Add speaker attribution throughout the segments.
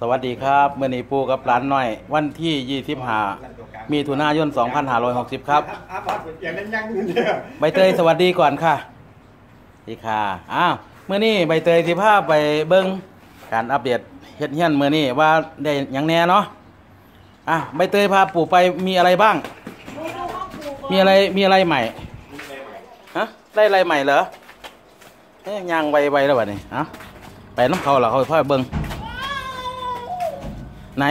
Speaker 1: สวัสดีครับเมื่อนี้ปูกับร้านน้อย วันที่ยี่สิบห้ามีถุนายน2560ครับ
Speaker 2: อาบัตอย่างนั้นยังเนี่ย
Speaker 1: ใบเตยสวัสดีก่อนค่ะดีค่ะอ้าวเมื่อนี้ใบเตยสิพาไปเบิ้งการอัปเดตเฮ็ดเฮียนเมื่อนี้ว่าได้หยังแน่เนาะอะใบเตยพาปู่ไปมีอะไรบ้าง มีอะไรมีอะไรใหม่ฮะได้อะไรใหม่เหรอเอ๊ยยังไวๆแล้ววะนี่อะไปน้ำเขาเหรอเขาพ่อไปเบิ้ง ไหน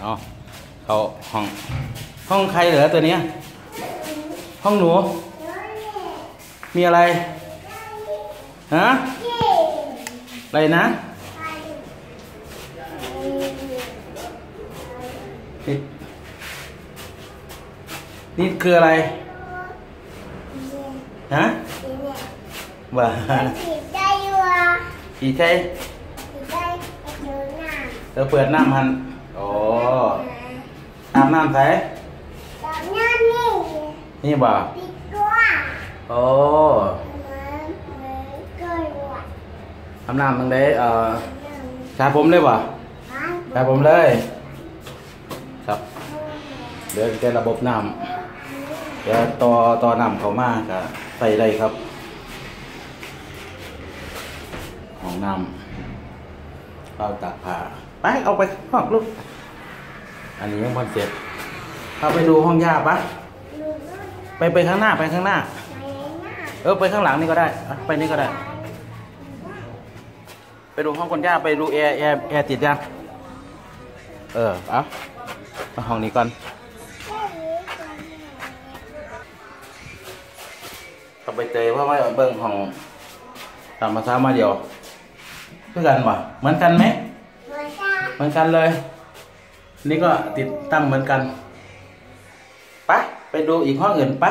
Speaker 1: เอาเขาห้อง ห้องใครเหรอตัวเนี้ย ห้องหนู มีอะไร ฮะ อะไรนะนี่นี่คืออะไร ฮะ ว่าอีใช่ เธอเปิดน้ำหันโอ้อาบน้ำใส่นี่บ่โอ้อาบน้ำตรงไหนเอ่อสระผมเลยบ่สระผมเลย ครับ เดี๋ยวจะระบบน้ำเดี๋ยวต่อต่อน้ำเขามากะใส่ได้ครับห้องน้ำเราตากผ้า ไปเอาไปห้องลูก อันนี้ยังพอนเสร็จเอาไปดูห้องย่าปะไปไปข้างหน้าไปข้างหน้า เออไปข้างหลังนี่ก็ได้ ไปนี่ก็ได้ ไปดูห้องคนย่าไปดูแอร์แอร์แอร์ติดยัง เออเอามาห้องนี้ก่อนกับไปเตยเพราะว่าเบิ่งของตามภาษามาเดียวเพื่อกันวะเหมือนกันไหม เหมือนกันเลย นี่ก็ติดตั้งเหมือนกันไปไปดูอีกห้องอื่นไป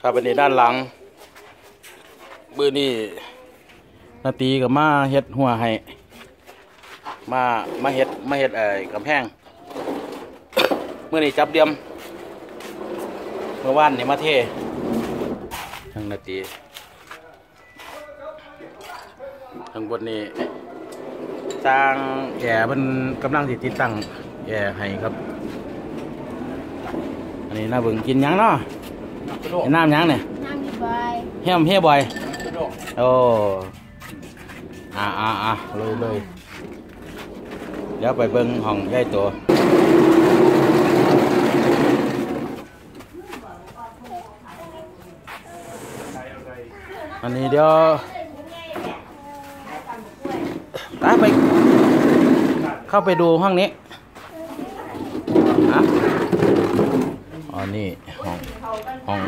Speaker 1: ครับอันนี้ด้านหลังมือนี่นาตีกับมาเฮ็ดหัวให้มามาเฮ็ดมาเฮ็ดเอ่อกำแพงเมื่อนี้จับเดียม เมื่อวานนี่มาเททางนาตี ทางบนนี้สร้างแย่มันกำลังติดติดตั้งแย่ให้ครับ อันนี้น่าเบิ่งกินหยังเนาะกินน้ำหยังเนี่ย
Speaker 3: นั่งดีบาย
Speaker 1: เฮียมเฮียบ่อยโอ้อ่าอ่าอ่าเลยเลยเดี๋ยวไปเบิ่งห้องใหญ่ตัวอันนี้เดี๋ยว ตามไป เข้าไปดูห้องนี้อะอ๋อนี่ห้องห้อง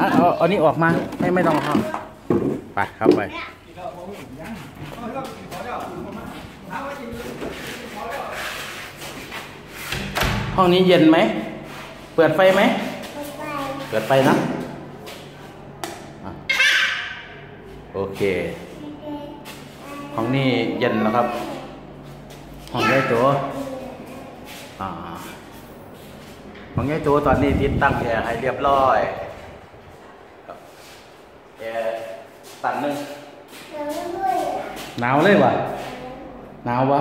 Speaker 1: อะเอาเอานี้ออกมาไม่ไม่ต้องเอาห้องไปเข้าไปห้องนี้เย็นไหม เปิดไฟไหม เปิดไฟนะอะโอเค ห้องนี้เย็นแล้วครับห้องใหญ่ตัวอ่าห้องใหญ่ตัวตอนนี้ติดตั้งแอร์ให้เรียบร้อยครับแอร์ตั้งหนึงหนาวเลยวะหนาววะ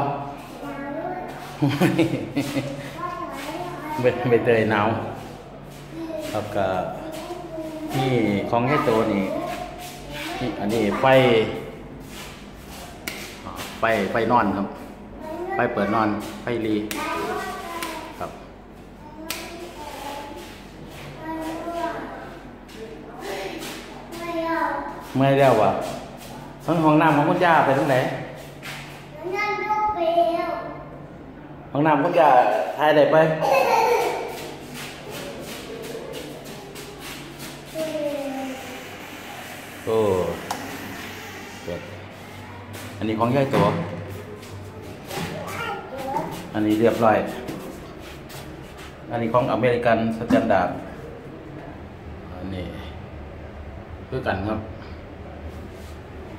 Speaker 1: เบ็ดเบ็ดเตยหนาวครับก็นี่ของแค่ตัวนี่นี่อันนี้ไฟอ่า ไฟไฟนอนครับ ไฟเปิดนอนไฟรีครับเมื่อยแล้ววะทั้งห้องน้ำของคุณย่าไปทางไหนห้องน้ำคุณย่าทายอะไรไปโอ้เปิดอั นนี้ของย่ายตัว อันนี้เรียบร้อย อันนี้ของอเมริกันสแตนดาร์ดอันนี้คือกันครับ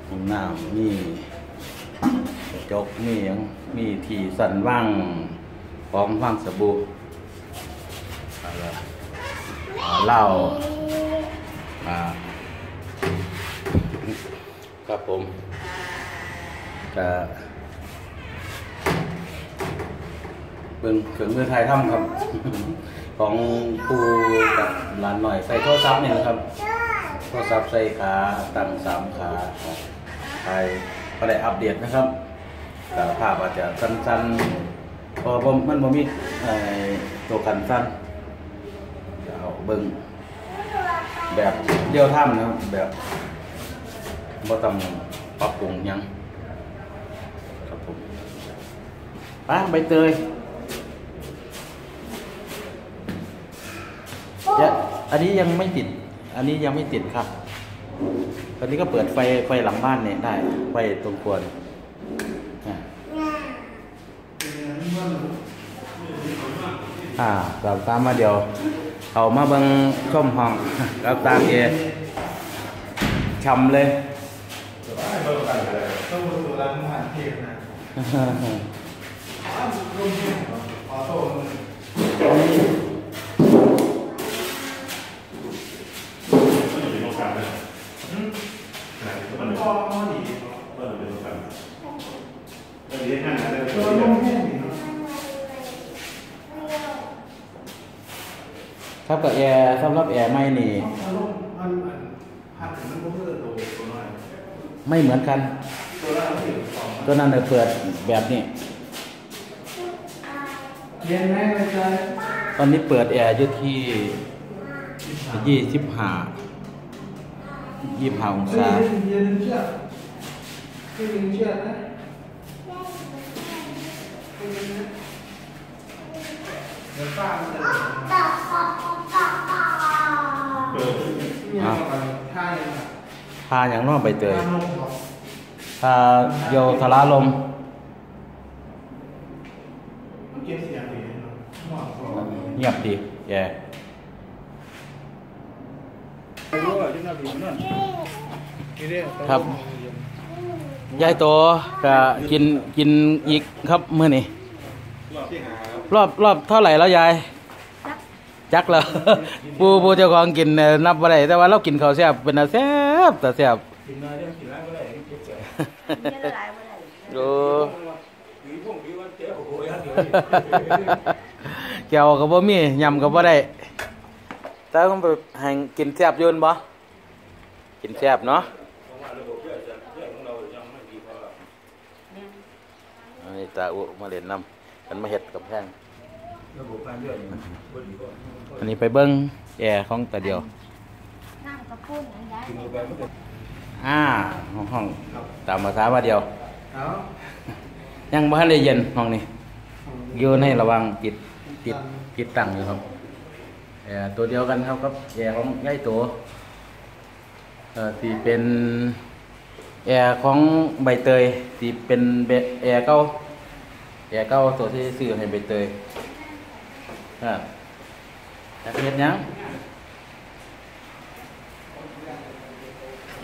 Speaker 1: ห้องน้ำมีกระจกมีหยังมีที่สั่นว่างพร้อมว่างสบู่อะไรเหล้าครับผมะเบิ่งเครื่องมือไทยทำครับ ของครูกับหลานหน่อยใส่โทรศัพท์เนี่ยนะครับโทรศัพท์ใส่ขาตั้งสามขาไทยก็ได้อัปเดตนะครับ แต่ภาพอาจจะสั้นๆพอมันบ่มีตัวกันสั้นจะเอาเบิ่งแบบเดียวท่ามนะครับแบบบ่ต้องปรับปรุงยังครับผม ไปใบเตยเดี๋ยวอันนี้ยังไม่ติด อันนี้ยังไม่ติดครับ ตอนนี้ก็เปิดไฟไฟหลังบ้านเนี่ยได้ ไฟตรงครัวเนี่ยอะอ่าเราตามมาเดี๋ยว เอามาเบังช่อมห้องกับตามเอช่ำเลย
Speaker 2: ต้องมาตัวร้านผ่านเทปนะลงเนี่ยออโต้มันมันพอมันดีตัวลงแค่นี้เนาะ
Speaker 1: ครับกับแอร์สำหรับแอร์ไม่นี่
Speaker 2: มันลงมันมันหัดถึงมันก็เพื่อตัวตัวน้อย
Speaker 1: ไม่เหมือนกัน ตัวนั้นเนี่ยเปิดแบบนี้
Speaker 2: เย็นไหมไม่ใช่
Speaker 1: ตอนนี้เปิดแอร์อยู่ที่ยี่สิบห้ายี่สิบห้าอง
Speaker 2: เฮ้ย
Speaker 1: ศา
Speaker 2: เย็นเชือกเฮ้ยเชือกนะเดี๋ยวป้ามันจะมีอะไรท่ายังไง
Speaker 1: พาอย่างนอกไปเตย
Speaker 2: ท่าลงบอก
Speaker 1: พาโยธาราลม
Speaker 2: มันเก็บเสียงดีเนาะหมอกบอก
Speaker 1: เงียบดีแอร์
Speaker 2: รู้ว่าจุดนั้นดีนั่นนี่เด้
Speaker 1: ครับยายโตก็กินกินอีกครับมื้อนี้
Speaker 2: รอบที่หาครับ
Speaker 1: รอบรอบเท่าไหร่แล้วยาย จักแล้วปูปูเจ้าของกินเอ่อนับบ่ได้แต่ว่าเรากินข้าวแซ่บเป็นอาแซ่บแต่แซ่บ
Speaker 2: กินน้อยเรื่องกินแล้วก็ได้ เก็บเสียง
Speaker 1: โอ้
Speaker 2: ผีพวกผีว่าเจ้าโอ้ยเดี๋ยว
Speaker 1: แก้วก็บ่มียำก็บ่ได้แต่ต้องไปให้กินแซ่บอยืนบ่กินแซ่บเนาะอันนี้ตาอุมาเล่นน้ำกันมาเฮ็ดกับแพง
Speaker 2: ระบบการเลือดมันบ่ดีกว่า
Speaker 1: อันนี้ไปเบิ้งแอร์ของตาเดียว
Speaker 3: นั่งกระปุ้นอันได้
Speaker 2: กินเข้าไปมันจะ
Speaker 1: อ่าห้องห้องตามภาษาว่าเดียว
Speaker 2: เอา
Speaker 1: ยังบ่ทันได้เย็นห้องนี้อยู่ในระหว่างติด ติดติดตั้งอยู่ครับแอร์ตัวเดียวกันครับกับแอร์ของยายโตเอ่อที่เป็นแอร์ของใบเตยที่เป็นเบแอร์เก่าแอร์เก่าตัวที่ซื้อให้ใบเตยครับจะเฮ็ดหยัง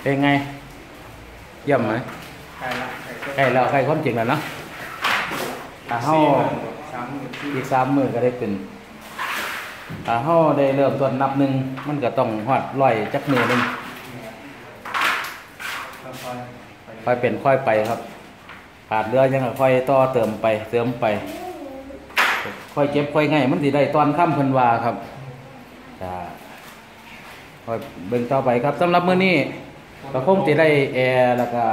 Speaker 1: เป็นไงเยี่ยมไหม
Speaker 2: ใครละใคร
Speaker 1: ใกล้แล้วใกล้ความจริงแล้วเนาะถ้าเฮา
Speaker 2: สามหมื่นสี่
Speaker 1: อีกสามมือก็ได้เป็นถ้าเฮาได้เริ่มต้นนับหนึ่งมันก็ต้องฮอดร้อยจักมือหนึง
Speaker 2: ค่อยไป
Speaker 1: ค่อยเป็นค่อยไปครับขาดเรือยังก็ค่อยต่อเติมไปเติมไป ค่อยเก็บค่อยง่ายมันสิได้ตอนค่ำเพิ่นว่าครับจ้าค่อยเบิ่งต่อไปครับสำหรับมื้อนี้ก็คงสิได้แอร์แล้วก็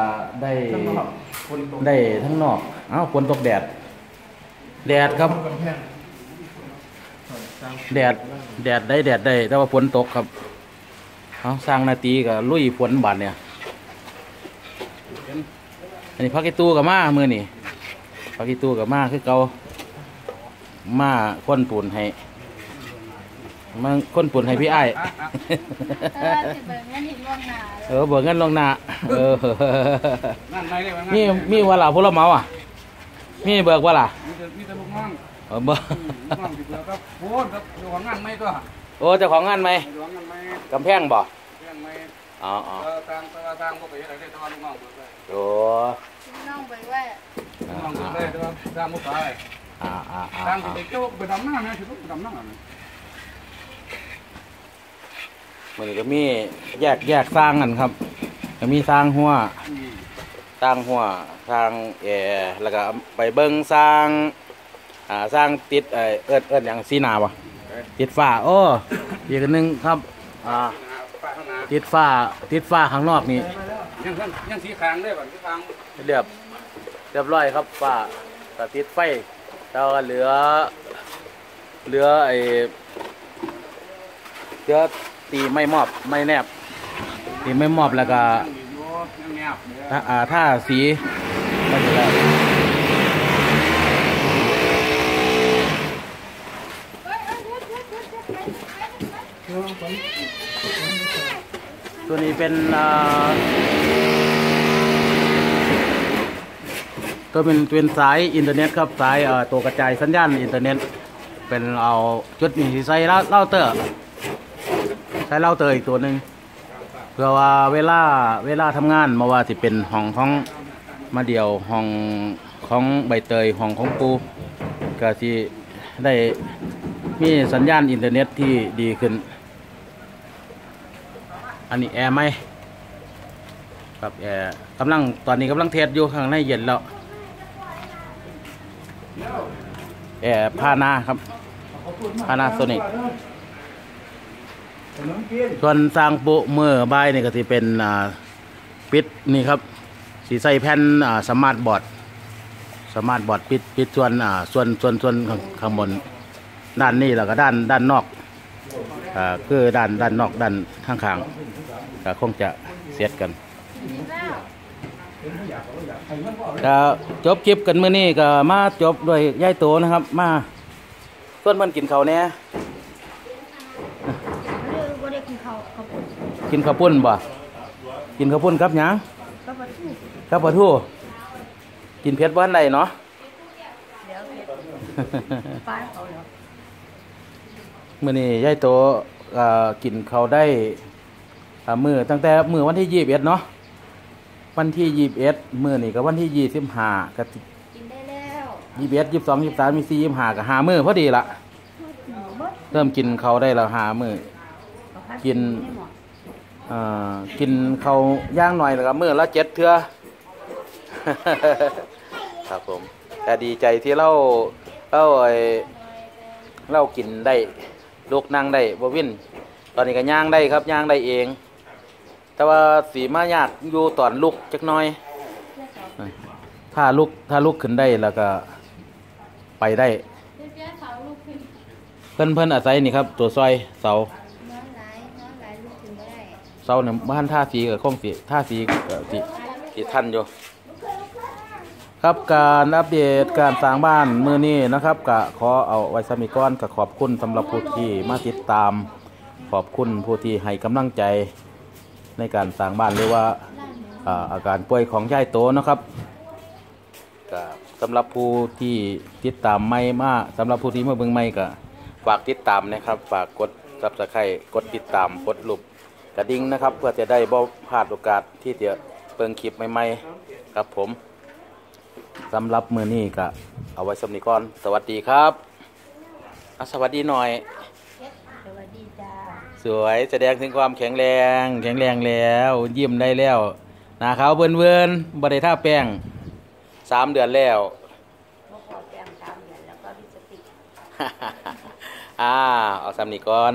Speaker 1: ได้
Speaker 2: ข้างนอกคนตรง
Speaker 1: ได้ทั้งนอก เอ้าฝนตกแดด แดดครับ
Speaker 2: กำแพง
Speaker 1: แดดแดดได้แดดได้แต่ว่าฝนตกครับเอาสร้างนาตีกับลุยฝนบาดเนี่ย อันนี้พักกิตู้กับมามือนี่พักกิตู้กับมาคือเกามาค้นปูนให้มาค้นปูนให้พี่ไอ้าย
Speaker 3: เออสิเบิ่งเงินหินล่วงหน้า
Speaker 1: เออเบิกเงินลงหน้าเออ
Speaker 2: นั่นไงเลยมัน
Speaker 1: มีมีว่าล่ะผู้รับเหมาอะ มีเบิกว่าล่ะ
Speaker 2: มีแต่มีแต่ลูกน้อง
Speaker 1: เออเบิก
Speaker 2: ลูกน้องติดแล้วครับโอ้ครับอยู่ของงานไม่ตัว
Speaker 1: โอ้เจ้าของงานไหม
Speaker 2: อยู่ของงานไม่
Speaker 1: กำแพงบ่
Speaker 2: เรื่องไม่
Speaker 1: อ๋ออ๋อ
Speaker 2: เออทางตาทางก็ไปอะไรได้ตัวลูกน้องเบิกได้
Speaker 1: โอ้
Speaker 3: น้องไปแว่
Speaker 2: ลูกน้องเบิกได้ตัวทางมุกไป
Speaker 1: อ่าอ่าอ่า
Speaker 2: ทาง
Speaker 1: อ่า
Speaker 2: ที่เจ้าไปดำน้ำนะที่ลูกไปดำน้ำ
Speaker 1: มันก็มีแยกแยกสร้างกันครับก็มีสร้างหัว
Speaker 2: อืม
Speaker 1: ตั้งหัวทางแอร์แล้วก็ไปเบิ่งสร้างอ่าสร้างติดเอ่อเอิ้นเอิ้นหยังสีหนาบ่ติดฝ้าโอ้อีกอันหนึงครับอ่า
Speaker 2: ป้าข้างหน้า
Speaker 1: ติดฝ้าติดฝ้าข้างนอกนี่
Speaker 2: ยังยังยังสีคางได้ป่ะสีคาง
Speaker 1: เรียบเรียบร้อยครับฝ้าก็ติดไฟแล้วก็เหลือ เหลือไอ้เหลือตีไม่มอบไม่แนบตีไม่มอบแล้วก็
Speaker 2: อยู่ยังแนบเนี่ย
Speaker 1: ถ้าอ่าถ้าสีมันจะได้ตัวนี้เป็นตัวเป็นเป็นสายอินเทอร์เน็ตครับสายตัวกระจายสัญญาณอินเทอร์เน็ต เป็นเอาจุดนี้ใส่เล่าเล่าเตอร์ใช้เล่าเตอร์อีกตัวหนึ่ง เพื่อว่าเวลาเวลาทำงานมาว่าสิเป็นห้องของมาเดียวห้องของใบเตยห้องของปูก็สิได้มีสัญญาณอินเทอร์เน็ตที่ดีขึ้น อันนี้แอร์ไหมครับแอร์กำลังตอนนี้กำลังเทสอยู่ข้างในเย็นแล้วแอร์พานาครับ Panasonic
Speaker 2: ขนมกิน
Speaker 1: ส่วนสร้างปุเมื่อบ่ายนี่ก็สิเป็นปิดนี่ครับสีใส่แผ่นสมาร์ทบอร์ดสมาร์ทบอร์ดปิดปิดส่วนส่วนส่วนส่วนข้างงบนด้านนี้แล้วก็ด้านด้านนอกอคือด้านด้านนอกด้านข้างข้างๆก็คงจะเสียดกันก็จบคลิปกันเมื้อนี้ก็มาจบด้วยยายโตนะครับ มาส่วนมันกินเขาวแหน่
Speaker 3: รื่องบ่ได้กินข้าวกับปุ้น
Speaker 1: กินข้าวปุ้นบ่กินข้าวปุ้นครับหยัง
Speaker 3: กับปลาทู
Speaker 1: ครับปลาทูกินเผ็ดบ้านใดเนาะ
Speaker 3: เดี๋ยวเฮ็ดปลาเขาเหรอ
Speaker 1: มื้อนี้ยายโตเอ่อกินข้าวได้อ่ามื้อตั้งแต่มื้อวันที่21เนาะวันที่21มื้อนี้ก็วันที่25ก็
Speaker 3: กินได้แล้ว
Speaker 1: 21 22 23 24 25ก็5มื้อพอดีละ
Speaker 3: หมูเบิด
Speaker 1: เริ่มกินข้าวได้แล้ว5มื้อ
Speaker 3: เอาผั
Speaker 1: กิน
Speaker 3: ให้หมด
Speaker 1: เอ่อ กินเขาย่างหน่อยแล้วก็มื้อละเจ็ดเทื่อครับผมแต่ดีใจที่เราเราไอ้เรากินได้ลูกนั่งได้บวินตอนนี้ก็ย่างได้ครับย่างได้เอง แต่ว่าสีมายากอยู่ตอนลุกจักน้อย ถ้าลุกถ้าลุกขึ้นได้แล้วก็ไปได้
Speaker 3: เดี๋ยวแกเขาลูกขึ้น
Speaker 1: เพิ่นเพิ่นอาศัยนี่ครับ ตัวซอยเสาาเนี่ยบ้านท่าสีกับคงสีท่าสีก็สิสิทันอยู่ครับการอัปเดตการสร้างบ้านมือนี้นะครับก็ขอเอาไว้สมิก้อนก็ขอบคุณสำหรับผู้ที่มาติดตาม ขอบคุณผู้ที่ให้กำลังใจในการสร้างบ้านหรือว่าอาการป่วยของยายโตนะครับก็สำหรับผู้ที่ติดตามไม่มากสำหรับผู้ที่มาเบิ่งไม่ก็ฝากติดตามนะครับ ฝากกดซับสไครต์กดติดตามกดรูป กระดิ่งนะครับ เพื่อจะได้บ่พลาดโอกาสที่จะเบิ่งคลิปใหม่ๆครับผมสำหรับมือนี้ก็เอาไว้สำนีก่อนสวัสดีครับอะสวัสดีหน่อย
Speaker 3: สวัสดีจ้า
Speaker 1: สวยแสดงถึงความแข็งแรง แข็งแรงแล้ว ยิ้มได้แล้วหน้าขาวเบิ่นเวินๆบ่ได้ท่าแป้งสามเดือนแล้ว
Speaker 3: บ่พอแปลงตามเดือนแล้วก็มีสติ
Speaker 1: อ่าเอาสำนีก่อน